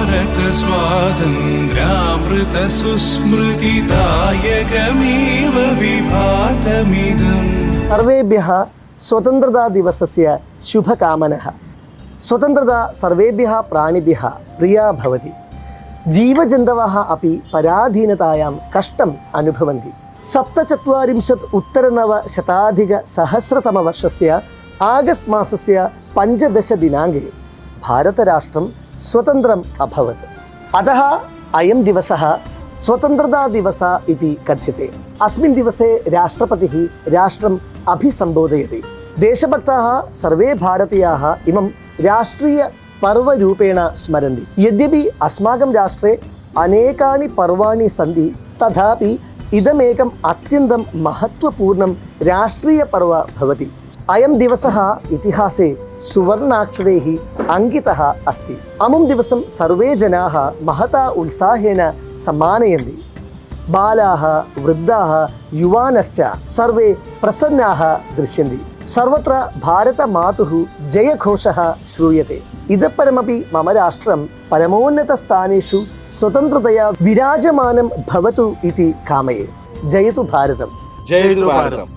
ഭാരത സ്വാതന്ത്ര്യാമൃത സുസ്മൃതിദായകമേവ വിഭാതമിതം. സർവേഭ്യ സ്വതന്ത്രതാ ദിവസസ്യ ശുഭകാമന. സ്വതന്ത്രത സർവേഭ്യ പ്രാണിഭ്യ പ്രിയാ ജീവജന്തവ ജീവജന്തവः अपि കഷ്ടം അനുഭവന്തി. സപ്തചത്വാരിംശത് ഉത്തരനവ ശതാധികസഹസ്രതമവർഷസ്യ ആഗസ്റ്റ് മാസ പഞ്ചദശ ദിനാങ്കേ ഭാരതരാഷ്ട്രം स्वतन्त्रम् अभवत् अतः अयं दिवसः स्वतन्त्रतादिवस इति कथ्यते अस्मिन् दिवसे राष्ट्रपतिः राष्ट्रम् अभिसम्बोधयति देशभक्ताः सर्वे भारतीयाः इमं राष्ट्रीयपर्वरूपेण स्मरन्ति यद्यपि अस्माकं राष्ट्रे अनेकानि पर्वाणि सन्ति तथापि इदमेकम् अत्यन्तं महत्त्वपूर्णं राष्ट्रीयपर्व भवति अयं दिवसः इतिहासे सुवर्णाक्षरैः അങ്കിതഃ അസ്തി. അമും ദിവസം സർവേ ജനാഹ മഹതാ ഉത്സാഹേന സമ്മാനയന്തി. ബാലാഹ വൃദ്ധാഹ യുവാനശ്ച സർവേ പ്രസന്നാഹ ദൃശ്യന്തി. സർവത്ര ഭാരതമാതുഃ ജയഘോഷഃ ശ്രൂയത്തെ. ഇതപരമപി മമ രാഷ്ട്രം പരമോന്നതസ്ഥാനേഷു സ്വതന്ത്രതയാ വിരാജമാനം ഭവതു ഇതി കാമയേ. ജയതു ഭാരതം. ജയതു ഭാരതം.